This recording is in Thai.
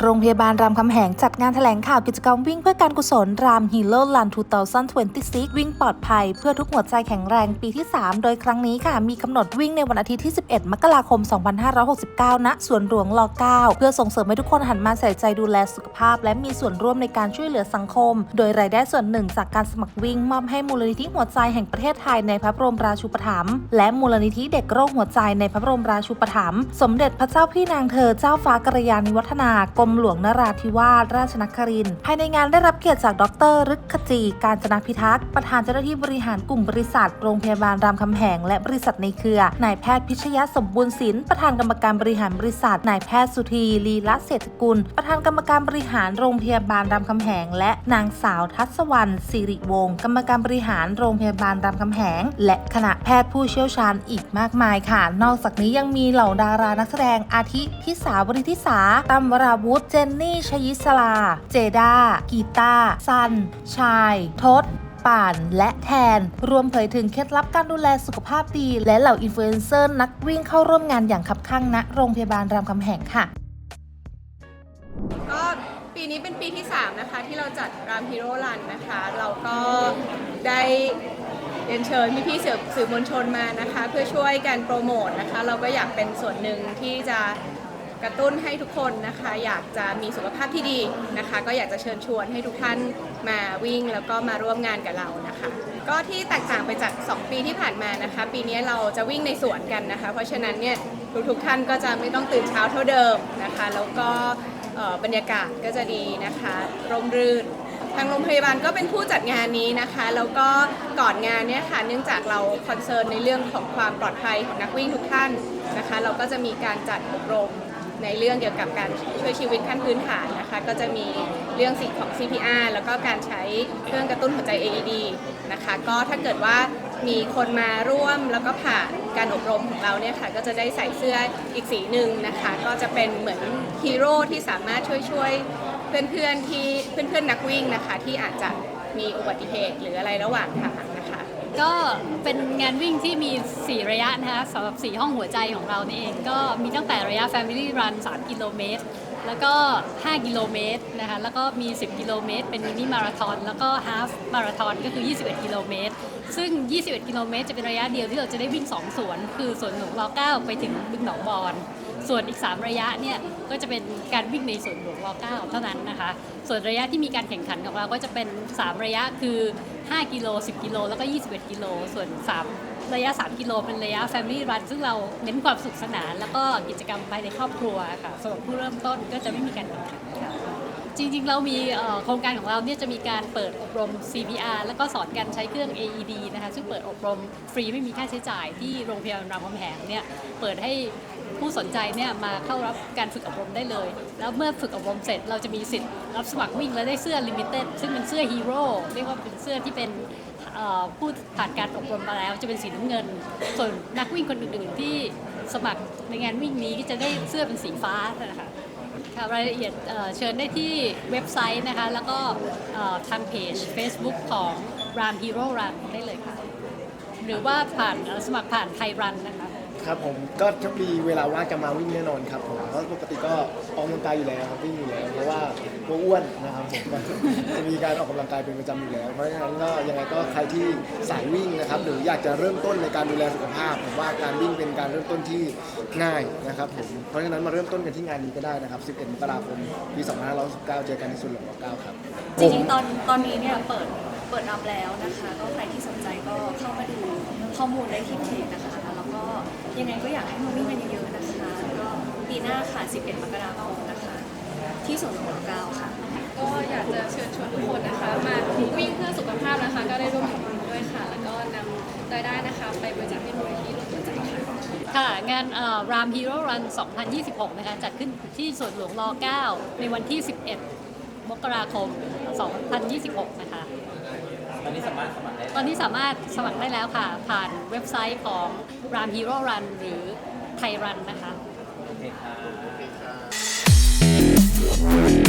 โรงพยาบาลรามคำแหงจัดงานแถลงข่าวกิจกรรมวิ่งเพื่อการกุศลรามฮีโร่ลัน2026 วิ่งปลอดภัย เพื่อทุกหัวใจแข็งแรงปีที่ 3 โดยครั้งนี้ค่ะ มีกำหนดวิ่งในวันอาทิตย์ที่ 11 มกราคม 2569 ณ สวนหลวงร9เพื่อส่งเสริมให้ทุกคนหันมาใส่ใจดูแลสุขภาพ และมีส่วนร่วมในการช่วยเหลือสังคม โดยรายได้ส่วนหนึ่งจากการสมัครวิ่งมอบให้มูลนิธิหัวใจแห่งประเทศไทยในพระบรมราชูปถัมภ์และมูลนิธิเด็กโรคหัวใจในพระบรมราชูปถัมภ์สมเด็จพระเจ้าพี่นางเธอเจ้าฟ้ากระยาณิวัฒนากรมหลวงนราธิวาสราชนครินทร์ภายในงานได้รับเกียรติจากดรฤกขจี การจนาพิทักษ์ ประธานเจ้าหน้าที่บริหารกลุ่มบริษัท โรงพยาบาลรามคำแหงและบริษัทในเครือนายแพทย์พิชยสมบูรณ์ศิลป์ประธานกรรมการบริหารบริษัทนายแพทย์สุธีลีละเศรษฐกุล ประธานกรรมการบริหารโรงพยาบาลรามคำแหง และนางสาวทัศวรรณสิริวงศ์กรรมการบริหารโรงพยาบาลรามคำแหง และคณะแพทย์ผู้เชี่ยวชาญอีกมากมายค่ะ นอกจากนี้ยังมีเหล่าดารานักแสดงอาทิทิสาวริทิสาตั้มวราวุธ เจนนี่ ชยิสลา เจด้ากีตาซัน ชาย ทศป่านและแทน รวมเผยถึงเคล็ดลับการดูแลสุขภาพดี และเหล่าอินฟลูเอนเซอร์นักวิ่งเข้าร่วมงานอย่างคับข้างณโรงพยาบาลรามคำแหงค่ะ ก็ปีนี้เป็นปีที่ 3 นะคะ ที่เราจัดรามฮีโร่รันนะคะ เราก็ได้เรียนเชิญพี่ๆสื่อสื่อมวลชนมานะคะ เพื่อช่วยกันโปรโมทนะคะ เราก็อยากเป็นส่วนหนึ่งที่จะ กระตุ้นให้ทุกคนนะคะ อยากจะมีสุขภาพที่ดีนะคะ ก็อยากจะเชิญชวนให้ทุกท่านมาวิ่งแล้วก็มาร่วมงานกับเรานะคะ ก็ที่แตกต่างไปจาก 2 ปีที่ผ่านมานะคะ ปีนี้เราจะวิ่งในสวนกันนะคะ เพราะฉะนั้นเนี่ยทุกๆท่านก็จะไม่ต้องตื่นเช้าเท่าเดิมนะคะ แล้วก็บรรยากาศก็จะดีนะคะร่มรื่นทางโรงพยาบาลก็เป็นผู้จัดงานนี้นะคะ แล้วก็ก่อนงานเนี่ยค่ะเนื่องจากเราคอนเซิร์นในเรื่องของความปลอดภัยของนักวิ่งทุกท่านนะคะ เราก็จะมีการจัดอบรม ในเรื่องเกี่ยวกับการช่วยชีวิตขั้นพื้นฐานนะคะ ก็จะมีเรื่องสิทธิของ CPR แล้วก็การใช้เครื่องกระตุ้นหัวใจ AED นะคะ ก็ถ้าเกิดว่ามีคนมาร่วมแล้วก็ผ่านการอบรมของเราเนี่ยค่ะ ก็จะได้ใส่เสื้ออีกสีหนึ่งนะคะ ก็จะเป็นเหมือนฮีโร่ที่สามารถช่วยช่วยเพื่อนๆที่เพื่อนๆนักวิ่งนะคะที่อาจจะ มีอุบัติเหตุหรืออะไรระหว่างทางนะคะ ก็เป็นงานวิ่งที่มี 4 ระยะนะคะสำหรับ 4 ห้องหัวใจของเรานี่เองก็มีตั้งแต่ระยะ Family Run 3 กิโลเมตร แล้วก็ 5 กิโลเมตรนะคะแล้วก็มี 10 กิโลเมตร เป็นมินิมาราทอนแล้วก็ฮาฟมาราทอนก็คือ 21 กิโลเมตร ซึ่ง 21 กิโลเมตร จะเป็นระยะเดียวที่เราจะได้วิ่ง 2 สวน คือสวนหลวงร9ไปถึงบึงหนองบอน ส่วนอีก 3 ระยะเนี่ยก็จะเป็นการวิ่งในสวนหลวงร9เท่านั้นนะคะ ส่วนระยะที่มีการแข่งขันของเราก็จะเป็น 3 ระยะคือ 5 กิโล 10 กิโล แล้วก็ 21 กิโล ส่วน 3 ระยะ 3 กิโล เป็นระยะ Family Run ซึ่งเราเน้นความสุขสนาน แล้วก็กิจกรรมภายในครอบครัวค่ะสำหรับผู้เริ่มต้นก็จะไม่มีการแข่งขันค่ะจริงๆ เรามีโครงการของเราเนี่ยจะมีการเปิดอบรม CPR แล้วก็สอนการใช้เครื่อง AED นะคะ ซึ่งเปิดอบรมฟรีไม่มีค่าใช้จ่ายที่โรงพยาบาลรามคำแหงเนี่ย เปิดให้ ผู้สนใจเนี่ยมาเข้ารับการฝึกอบรมได้เลย แล้วเมื่อฝึกอบรมเสร็จเราจะมีสิทธิ์รับสมัครวิ่งและได้เสื้อลิมิเต็ดซึ่งเป็นเสื้อฮีโร่เรียกว่าเป็นเสื้อที่เป็นผู้ผ่านการอบรมมาแล้วจะเป็นสีน้ำเงิน ส่วนนักวิ่งคนอื่นๆที่สมัครในงานวิ่งนี้ก็จะได้เสื้อเป็นสีฟ้านะคะค่ะรายละเอียดเชิญได้ที่เว็บไซต์นะคะ แล้วก็ทางเพจ Facebook ของ Ram Hero Run ได้เลยค่ะ หรือว่าผ่านสมัครผ่านไทยรันนะคะ ครับผมก็ถ้ามีเวลาว่างจะมาวิ่งแน่นอนครับผมเพราะปกติก็ออกกำลังกายอยู่แล้วครับวิ่งอยู่แล้วเพราะว่าตัวอ้วนนะครับผมก็จะมีการออกกำลังกายเป็นประจำอยู่แล้ว เพราะฉะนั้นก็ยังไงก็ใครที่สายวิ่งนะครับหรืออยากจะเริ่มต้นในการดูแลสุขภาพผมว่าการวิ่งเป็นการเริ่มต้นที่ง่ายนะครับผมเพราะฉะนั้นมาเริ่มต้นกันที่งานนี้ก็ได้นะครับ 11มกราคมปี 2519 เจอกันในส่วนหลวง9ครับจริงๆตอนตอนนี้เนี่ยเปิดเปิดรับแล้วนะคะ ก็ใครที่สนใจก็เข้ามาดูข้อมูลได้ที่เพจนะคะ ยังไงก็อยากให้มาวิ่งกันเยอะๆนะคะแล้วก็ปีหน้าค่ะ 11 มกราคมนะคะ ที่สวนหลวงเก้าค่ะ ก็อยากจะเชิญชวนทุกคนนะคะ มาวิ่งเพื่อสุขภาพนะคะ ก็ได้ร่วมทำบุญด้วยค่ะ แล้วก็นำรายได้นะคะ ไปบริจาคให้มูลนิธิร่วมหัวใจค่ะ ค่ะ งานรามฮีโร่รัน 2026 นะคะ จัดขึ้นที่สวนหลวงร9ในวันที่ 11 มกราคม 2026 นะคะต อนนี้สามารถสมัครได้ตอนนี้สามารถสมัครได้แล้วค่ะ ผ่านเว็บไซต์ของ Ram Hero Run หรือไทยรันนะคะ Thank you.